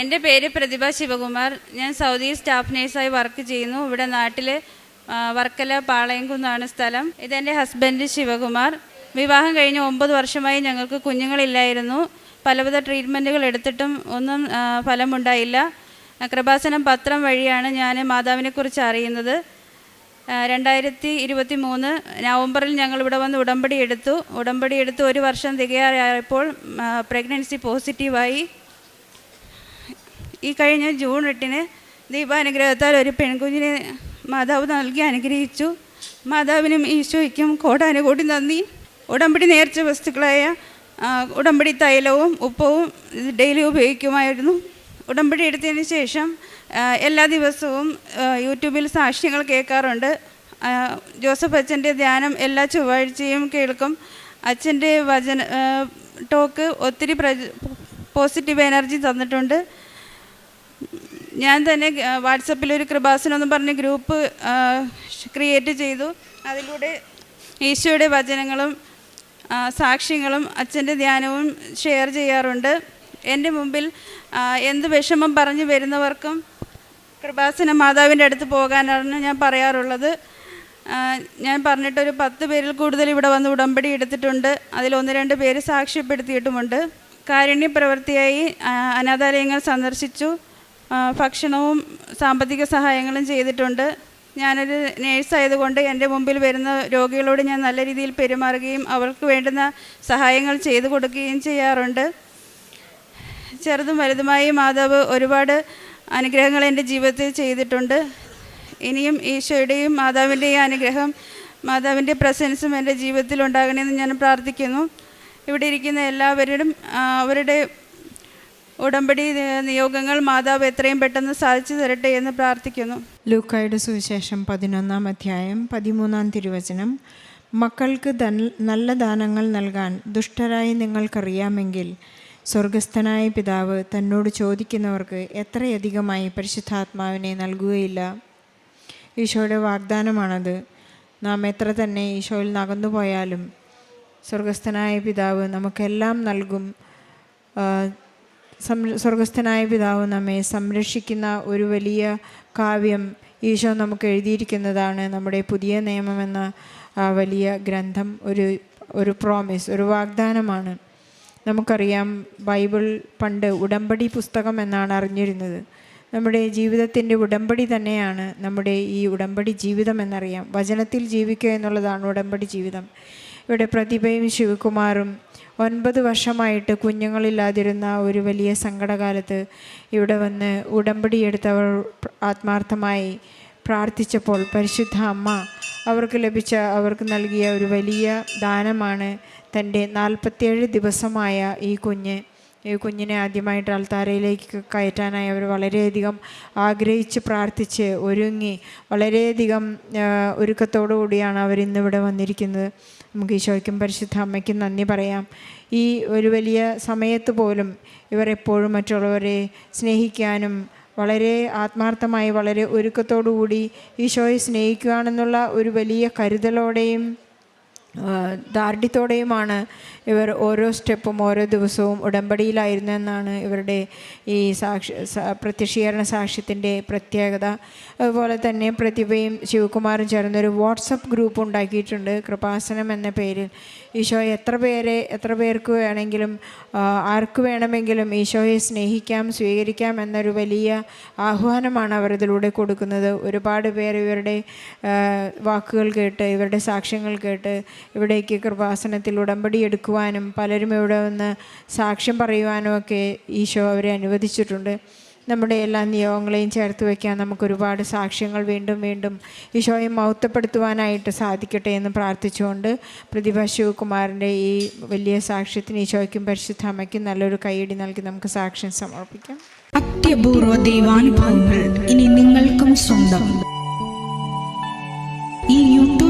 എന്റെ പേര് പ്രതിഭ ശിവകുമാർ. ഞാൻ സൗദി സ്റ്റാഫ് നേഴ്സായി വർക്ക് ചെയ്യുന്നു. ഇവിടെ നാട്ടിൽ വർക്കല പാളയംകുന്നാണ് സ്ഥലം. ഇതെന്റെ ഹസ്ബൻഡ് ശിവകുമാർ. വിവാഹം കഴിഞ്ഞ് ഒമ്പത് വർഷമായി ഞങ്ങൾക്ക് കുഞ്ഞുങ്ങളില്ലായിരുന്നു. പലവിധ ട്രീറ്റ്മെന്റുകൾ എടുത്തിട്ടും ഒന്നും ഫലമുണ്ടായില്ല. കൃപാസനം പത്രം വഴിയാണ് ഞാൻ മാതാവിനെക്കുറിച്ച് അറിയുന്നത്. രണ്ടായിരത്തി ഇരുപത്തി മൂന്ന് നവംബറിൽ ഞങ്ങൾ ഇവിടെ വന്ന് ഉടമ്പടി എടുത്തു. ഉടമ്പടി എടുത്ത് ഒരു വർഷം തികയാറായപ്പോൾ പ്രഗ്നൻസി പോസിറ്റീവായി. ഈ കഴിഞ്ഞ ജൂൺ എട്ടിന് ദീപാനുഗ്രഹത്താൽ ഒരു പെൺകുഞ്ഞിനെ മാതാവ് നൽകി അനുഗ്രഹിച്ചു. മാതാവിനും ഈശോയ്ക്കും കോടാനുകൂടി നന്ദി. ഉടമ്പടി നേർച്ച വസ്തുക്കളായ ഉടമ്പടി തൈലവും ഉപ്പവും ഡെയിലി ഉപയോഗിക്കുമായിരുന്നു. ഉടമ്പടി എടുത്തതിന് ശേഷം എല്ലാ ദിവസവും യൂട്യൂബിൽ സാക്ഷ്യങ്ങൾ കേൾക്കാറുണ്ട്. ജോസഫ് അച്ഛന്റെ ധ്യാനം എല്ലാ ചൊവ്വാഴ്ചയും കേൾക്കും. അച്ഛന്റെ വചന ടോക്ക് ഒത്തിരി പോസിറ്റീവ് എനർജി തന്നിട്ടുണ്ട്. ഞാൻ തന്നെ വാട്സപ്പിൽ ഒരു കൃപാസനമെന്ന് പറഞ്ഞ് ഗ്രൂപ്പ് ക്രിയേറ്റ് ചെയ്തു. അതിലൂടെ ഈശോയുടെ വചനങ്ങളും സാക്ഷ്യങ്ങളും അച്ഛന്റെ ധ്യാനവും ഷെയർ ചെയ്യാറുണ്ട്. എന്റെ മുമ്പിൽ എന്ത് വിഷമം പറഞ്ഞു വരുന്നവർക്കും കൃപാസന മാതാവിന്റെ അടുത്ത് പോകാനാണ് ഞാൻ പറയാറുള്ളത്. ഞാൻ പറഞ്ഞിട്ടൊരു പത്ത് പേരിൽ കൂടുതൽ ഇവിടെ വന്ന് ഉടമ്പടി എടുത്തിട്ടുണ്ട്. അതിൽ ഒന്ന് രണ്ട് പേര് സാക്ഷ്യപ്പെടുത്തിയിട്ടുമുണ്ട്. കാരുണ്യ പ്രവൃത്തിയായി അനാഥാലയങ്ങൾ സന്ദർശിച്ചു. ഭക്ഷണവും സാമ്പത്തിക സഹായങ്ങളും ചെയ്തിട്ടുണ്ട്. ഞാനൊരു നേഴ്സായതുകൊണ്ട് എന്റെ മുമ്പിൽ വരുന്ന രോഗികളോട് ഞാൻ നല്ല രീതിയിൽ പെരുമാറുകയും അവർക്ക് വേണ്ടുന്ന സഹായങ്ങൾ ചെയ്തു കൊടുക്കുകയും ചെയ്യാറുണ്ട്. ചെറുതും വലുതുമായി മാതാവ് ഒരുപാട് അനുഗ്രഹങ്ങൾ എന്റെ ജീവിതത്തിൽ ചെയ്തിട്ടുണ്ട്. ഇനിയും ഈശോയുടെയും മാതാവിന്റെയും അനുഗ്രഹം മാതാവിന്റെ പ്രസൻസും എന്റെ ജീവിതത്തിൽ ഉണ്ടാകണമെന്ന് ഞാൻ പ്രാർത്ഥിക്കുന്നു. ഇവിടെ ഇരിക്കുന്ന എല്ലാവരും അവരുടെ ഉടമ്പടി നിയോഗങ്ങൾ മാതാവ് എത്രയും പെട്ടെന്ന് സാധിച്ചു തരട്ടെ എന്ന് പ്രാർത്ഥിക്കുന്നു. ലൂക്കായുടെ സുവിശേഷം പതിനൊന്നാം അധ്യായം പതിമൂന്നാം തിരുവചനം. മക്കൾക്ക് നല്ല ദാനങ്ങൾ നൽകാൻ ദുഷ്ടരായി നിങ്ങൾക്കറിയാമെങ്കിൽ സ്വർഗസ്ഥനായ പിതാവ് തന്നോട് ചോദിക്കുന്നവർക്ക് എത്രയധികമായി പരിശുദ്ധാത്മാവിനെ നൽകുകയില്ല. ഈശോയുടെ വാഗ്ദാനമാണത്. നാം എത്ര തന്നെ ഈശോയിൽ നകന്നുപോയാലും സ്വർഗസ്ഥനായ പിതാവ് നമുക്കെല്ലാം നൽകും സ്വർഗസ്ഥനായ പിതാവ് നമ്മെ സംരക്ഷിക്കുന്ന ഒരു വലിയ കാവ്യം ഈശോ നമുക്ക് എഴുതിയിരിക്കുന്നതാണ് നമ്മുടെ പുതിയ നിയമമെന്ന വലിയ ഗ്രന്ഥം ഒരു ഒരു പ്രോമിസ് ഒരു വാഗ്ദാനമാണ്. നമുക്കറിയാം ബൈബിൾ പണ്ട് ഉടമ്പടി പുസ്തകം എന്നാണ് അറിഞ്ഞിരുന്നത്. നമ്മുടെ ജീവിതത്തിന്റെ ഉടമ്പടി തന്നെയാണ് നമ്മുടെ ഈ ഉടമ്പടി ജീവിതം എന്നറിയാം. വചനത്തിൽ ജീവിക്കുക എന്നുള്ളതാണ് ഉടമ്പടി ജീവിതം. ഇവിടെ പ്രതിഭയും ശിവകുമാറും ഒൻപത് വർഷമായിട്ട് കുഞ്ഞുങ്ങളില്ലാതിരുന്ന ഒരു വലിയ സങ്കടകാലത്ത് ഇവിടെ വന്ന് ഉടമ്പടി എടുത്തവർ ആത്മാർത്ഥമായി പ്രാർത്ഥിച്ചപ്പോൾ പരിശുദ്ധ അമ്മ അവർക്ക് ലഭിച്ച അവർക്ക് നൽകിയ ഒരു വലിയ ദാനമാണ് തന്റെ നാൽപ്പത്തിയേഴ് ദിവസമായ ഈ കുഞ്ഞ്. ഈ കുഞ്ഞിനെ ആദ്യമായിട്ട് അൾത്താരയിലേക്ക് കയറ്റാനായി അവർ വളരെയധികം ആഗ്രഹിച്ച് പ്രാർത്ഥിച്ച് ഒരുങ്ങി. വളരെയധികം ഒരുക്കത്തോടു കൂടിയാണ് അവർ ഇന്നിവിടെ വന്നിരിക്കുന്നത്. നമുക്ക് ഈശോയ്ക്കും പരിശുദ്ധ അമ്മയ്ക്കും നന്ദി പറയാം. ഈ ഒരു വലിയ സമയത്ത് പോലും ഇവരെപ്പോഴും മറ്റുള്ളവരെ സ്നേഹിക്കാനും വളരെ ആത്മാർത്ഥമായി വളരെ ഒരുക്കത്തോടു കൂടി ഈശോയെ സ്നേഹിക്കുകയാണെന്നുള്ള ഒരു വലിയ കരുതലോടെയും ദാർഢ്യത്തോടെയുമാണ് ഇവർ ഓരോ സ്റ്റെപ്പും ഓരോ ദിവസവും ഉടമ്പടിയിലായിരുന്നു എന്നാണ് ഇവരുടെ ഈ സാക്ഷി പ്രത്യക്ഷീകരണ സാക്ഷ്യത്തിന്റെ പ്രത്യേകത. അതുപോലെ തന്നെ പ്രതിഭയും ശിവകുമാറും ചേർന്നൊരു വാട്സപ്പ് ഗ്രൂപ്പ് ഉണ്ടാക്കിയിട്ടുണ്ട് കൃപാസനം എന്ന പേരിൽ. ഈശോ എത്ര പേരെ എത്ര പേർക്ക് വേണമെങ്കിലും ആർക്ക് വേണമെങ്കിലും ഈശോയെ സ്നേഹിക്കാം സ്വീകരിക്കാം എന്നൊരു വലിയ ആഹ്വാനമാണ് അവർ ഇതിലൂടെ കൊടുക്കുന്നത്. ഒരുപാട് പേർ ഇവരുടെ വാക്കുകൾ കേട്ട് ഇവരുടെ സാക്ഷ്യങ്ങൾ കേട്ട് ഇവിടേക്ക് കൃപാസനത്തിൽ ഉടമ്പടി എടുക്കുവാനും പലരും ഇവിടെ വന്ന് സാക്ഷ്യം പറയുവാനും ഒക്കെ ഈശോ അവരെ അനുവദിച്ചിട്ടുണ്ട്. നമ്മുടെ എല്ലാ നിയോഗങ്ങളെയും ചേർത്ത് വയ്ക്കാൻ നമുക്ക് ഒരുപാട് സാക്ഷ്യങ്ങൾ വീണ്ടും വീണ്ടും ഈശോയെ മൗത്തപ്പെടുത്തുവാനായിട്ട് സാധിക്കട്ടെ എന്ന് പ്രാർത്ഥിച്ചുകൊണ്ട് പ്രതിഭ ശിവകുമാറിന്റെ ഈ വലിയ സാക്ഷ്യത്തിന് ഈശോയ്ക്കും പരിശുദ്ധ അമ്മയ്ക്കും നല്ലൊരു കൈയടി നൽകി നമുക്ക് സാക്ഷ്യം സമർപ്പിക്കാം. അത്യപൂർവ ദൈവാനുഭവങ്ങൾ ഇനി നിങ്ങൾക്കും സ്വന്തം. ഈ